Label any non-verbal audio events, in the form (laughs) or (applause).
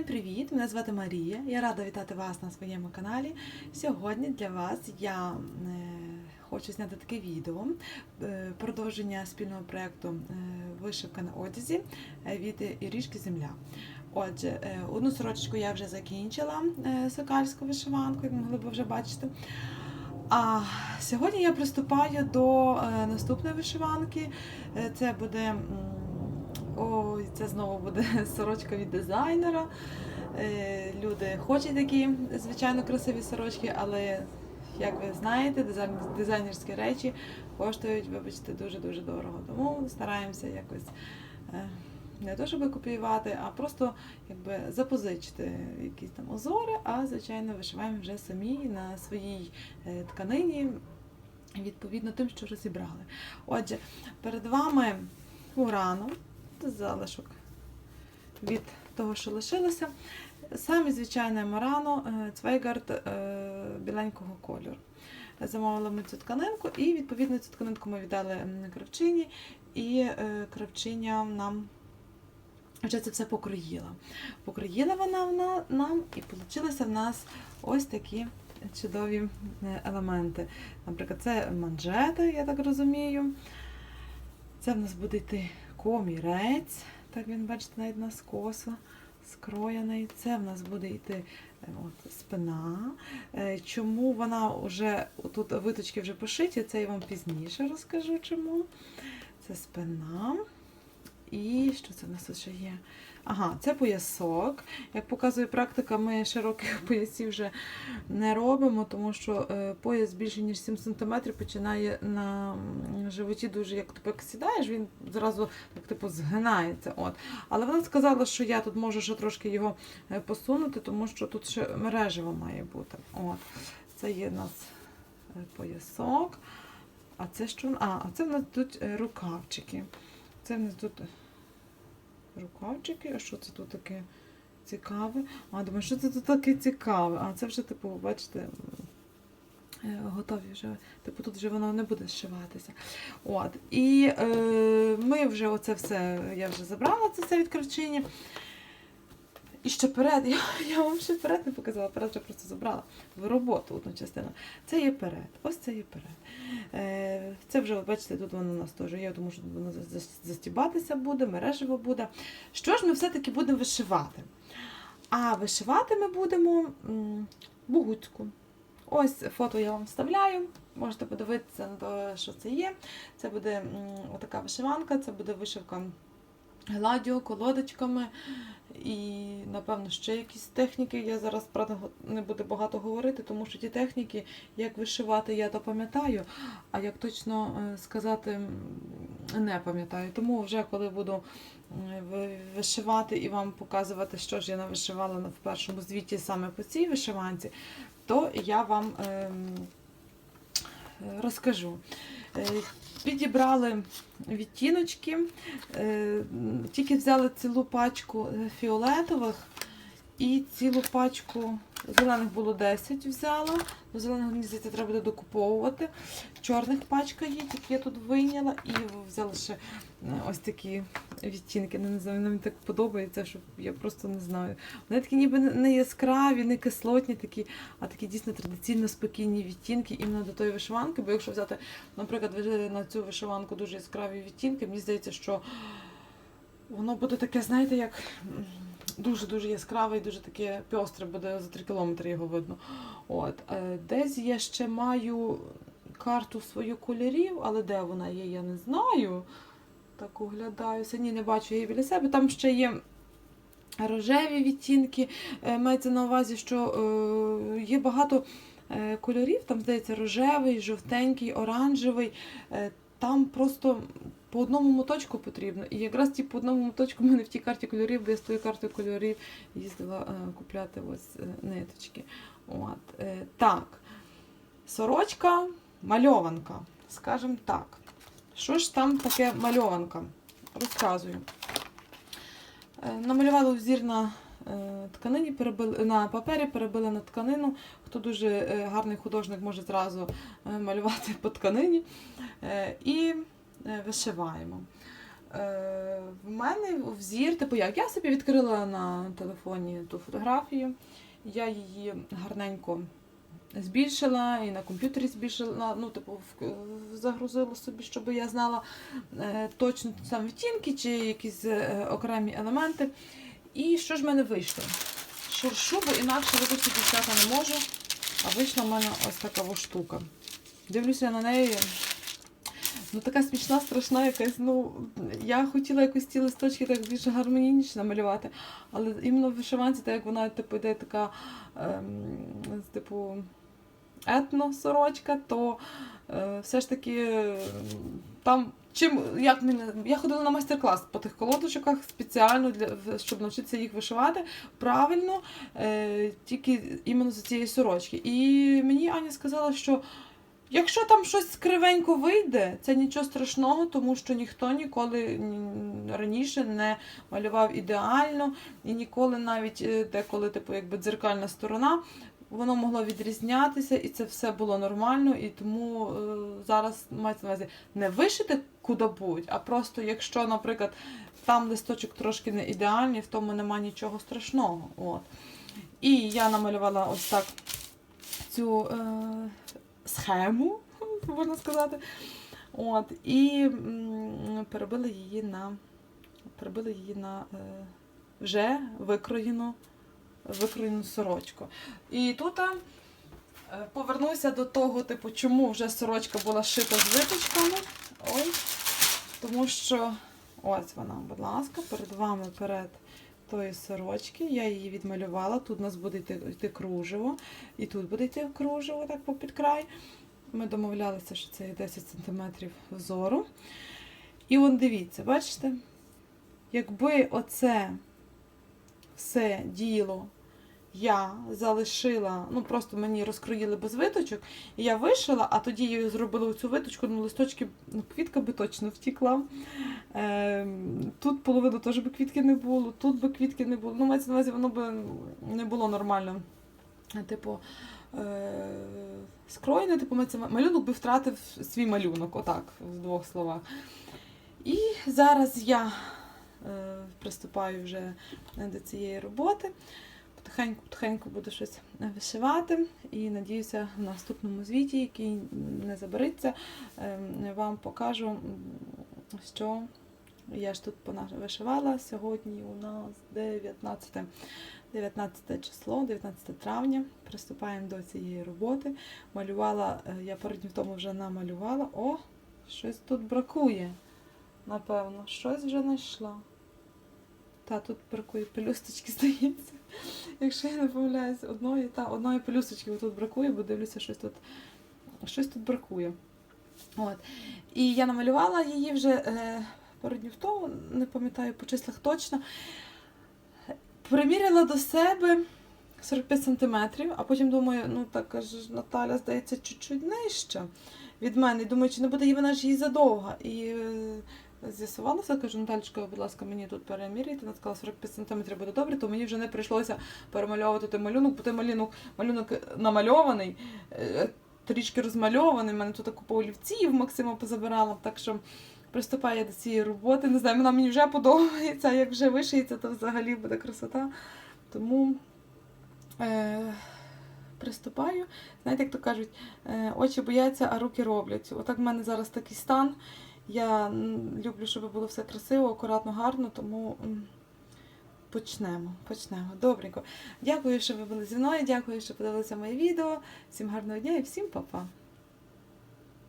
Всім привіт! Мене звати Марія. Я рада вітати вас на своєму каналі. Сьогодні для вас я е, хочу зняти таке відео е, продовження спільного проєкту е, Вишивка на одязі від Ірішки Земля. Отже, одну сорочку я вже закінчила сокальську вишиванку, як могли б вже бачити. А сьогодні я приступаю до наступної вишиванки. Це буде. Ой, це знову буде (laughs) сорочка від дизайнера. Е, Люди хочуть такі, звичайно, красиві сорочки, але, як ви знаєте, дизайнерські речі коштують, вибачте, дуже-дуже дорого. Тому стараємося якось е, не то, щоб копіювати, а просто якби запозичити якісь там узори, а звичайно вишиваємо вже самі на своїй е, тканині, відповідно тим, що розібрали. Отже, перед вами урано, це залишок від того, що лишилося. Саме звичайне морано е, цвейгард е, біленького кольору. Замовили ми цю тканинку, і відповідно цю тканинку ми віддали кравчині, і е, кравчиня нам вже це все покроїла. Покроїла вона нам, і вийшли в нас ось такі чудові елементи. Наприклад, це манжети, я так розумію. Це в нас буде йти комірець. Так він, бачите, навіть на скосо скроєний. Це в нас буде йти е, от, спина. Е, Чому вона вже тут виточки вже пошиті, це я вам пізніше розкажу чому. Це спина. І що це в нас ще є? Ага, це поясок. Як показує практика, ми широких (laughs) поясів вже не робимо, тому що е, пояс більше ніж 7 см починає на животі дуже, як ти як сідаєш, він зразу так типу згинається. От. Але вона сказала, що я тут можу ще трошки його е, посунути, тому що тут ще мережево має бути. От. Це є у нас е, поясок. А це що? А, а це в нас тут рукавчики. Це в нас тут рукавчики. А що це тут таке цікаве? А, думаю, що це тут таке цікаве? А це вже, типу, бачите, е, готові вже. Типу, тут вже воно не буде зшиватися. От. І е, ми вже оце все, я вже забрала це все від кравчині. І ще перед, (laughs) я, я вам ще перед не показала, перед вже просто забрала в роботу одну частину. Це є перед. Ось це є перед. Е, це вже, бачите, тут воно у нас теж є, тому що воно за- за- застібатися буде, мережево буде. Що ж ми все-таки будемо вишивати? А вишивати ми будемо бугуцьку. Ось фото я вам вставляю. Можете подивитися на те, що це є. Це буде м, отака вишиванка, це буде вишивка гладдю, колодочками і, напевно, ще якісь техніки. Я зараз правда не буду багато говорити, тому що ті техніки, як вишивати, я то пам'ятаю, а як точно е, сказати, не пам'ятаю. Тому вже коли буду вишивати і вам показувати, що ж я навишивала в першому звіті саме по цій вишиванці, то я вам ем, е, розкажу. Е, Підібрали відтіночки, е, тільки взяли цілу пачку е, фіолетових і цілу пачку зелених було 10 взяла. До зеленого мені здається, треба буде докуповувати. Чорних пачка є, тільки я тут вийняла і взяла ще е, ось такі відтінки. Не знаю, мені так подобається, що я просто не знаю. Вони такі ніби не- яскраві, не кислотні, такі, а такі дійсно традиційно спокійні відтінки іменно до тої вишиванки. Бо якщо взяти, наприклад, на цю вишиванку дуже яскраві відтінки, мені здається, що воно буде таке, знаєте, як дуже-дуже яскраве і дуже таке пьостре буде за 3 кілометри його видно. От. е, Десь я ще маю карту свою кольорів, але де вона є, я не знаю. Так оглядаюся. Ні, не бачу її біля себе. Там ще є рожеві відтінки. Е, Мається на увазі, що е, є багато кольорів, там, здається, рожевий, жовтенький, оранжевий. Там просто по одному моточку потрібно. І якраз ті по одному моточку в мене в тій карті кольорів, бо я з тою картою кольорів їздила е, купляти ось е, ниточки. От. Е, так. Сорочка мальованка. Скажімо так. Що ж там таке мальованка? Розказую. Намалювала узір на тканині, перебили, на папері, перебили на тканину. Хто дуже гарний художник, може зразу малювати по тканині. І вишиваємо. Е, в мене взір, типу як, я собі відкрила на телефоні ту фотографію, я її гарненько збільшила і на комп'ютері збільшила, ну, типу, загрузила собі, щоб я знала е, точно саме відтінки чи якісь е, окремі елементи. І що ж в мене вийшло? Шуршу, бо інакше вибачте, дівчата не можу. А вийшла в мене ось така штука. Дивлюся на неї. Ну, така смішна, страшна якась. Ну, я хотіла якось ті листочки так більш гармонічно намалювати. Але іменно в вишиванці, так як вона типу, йде така, ем, типу, етно-сорочка, то е, все ж таки е, там. Чим як мене я ходила на майстер-клас по тих колодочках спеціально для щоб навчитися їх вишивати правильно, е, тільки іменно з цієї сорочки. І мені Аня сказала, що якщо там щось кривенько вийде, це нічого страшного, тому що ніхто ніколи раніше не малював ідеально, і ніколи навіть е, деколи, типу, якби дзеркальна сторона. Воно могло відрізнятися, і це все було нормально, і тому е, зараз мається на увазі не вишити куди-будь, а просто якщо, наприклад, там листочок трошки не ідеальний, в тому нема нічого страшного. От. І я намалювала ось так цю е, схему, (laughs) можна сказати. От, і м, перебила її на, перебила її на е, вже викроєну, викроєну сорочку. І тут е, повернуся до того, типу, чому вже сорочка була шита з виточками. Ой, тому що ось вона, будь ласка, перед вами перед тої сорочки. Я її відмалювала. Тут у нас буде йти, кружево, і тут буде йти кружево, так попід край. Ми домовлялися, що це є 10 см взору. І от дивіться, бачите? Якби оце все діло я залишила, ну просто мені розкроїли без виточок, і я вишила, а тоді я зробила цю виточку, ну листочки, ну квітка би точно втікла. Е, тут половину теж би квітки не було, тут би квітки не було. Ну, мається на увазі, воно би не було нормально. Типу, е, скроєне, типу, мається малюнок би втратив свій малюнок, отак, в двох словах. І зараз я е, приступаю вже до цієї роботи. Потихеньку, потихеньку буду щось вишивати і надіюся, в наступному звіті, який не забереться, ем, вам покажу, що я ж тут вишивала. Сьогодні у нас 19, 19 число, 19 травня. Приступаємо до цієї роботи. Малювала, е, я пару днів тому вже намалювала. О, щось тут бракує. Напевно, щось вже знайшла. Та тут бракує пелюсточки, (laughs) здається. Якщо я не помиляюсь, одної, та, одної пелюсточки тут бракує, бо дивлюся, щось тут, щось тут бракує. От. І я намалювала її вже е, пару днів тому, не пам'ятаю по числах точно. Приміряла до себе 45 см, а потім думаю, ну так ж Наталя, здається, чуть-чуть нижча від мене. І думаю, чи не буде їй вона ж їй задовга. І е, з'ясувалося, кажу, Наталечка, будь ласка, мені тут переміряйте. Вона сказала, 45 см буде добре, то мені вже не прийшлося перемальовувати той малюнок, бо той малюнок, малюнок намальований, е, трішки розмальований. У мене тут купа олівців Максима позабирала. Так що приступаю до цієї роботи. Не знаю, вона мені вже подобається, як вже вишиється, то взагалі буде красота. Тому е, приступаю. Знаєте, як то кажуть, е, очі бояться, а руки роблять. Отак в мене зараз такий стан. Я люблю, щоб було все красиво, акуратно, гарно, тому почнемо. почнемо. Добренько. Дякую, що ви були зі мною. Дякую, що подивилися моє відео. Всім гарного дня і всім па-па.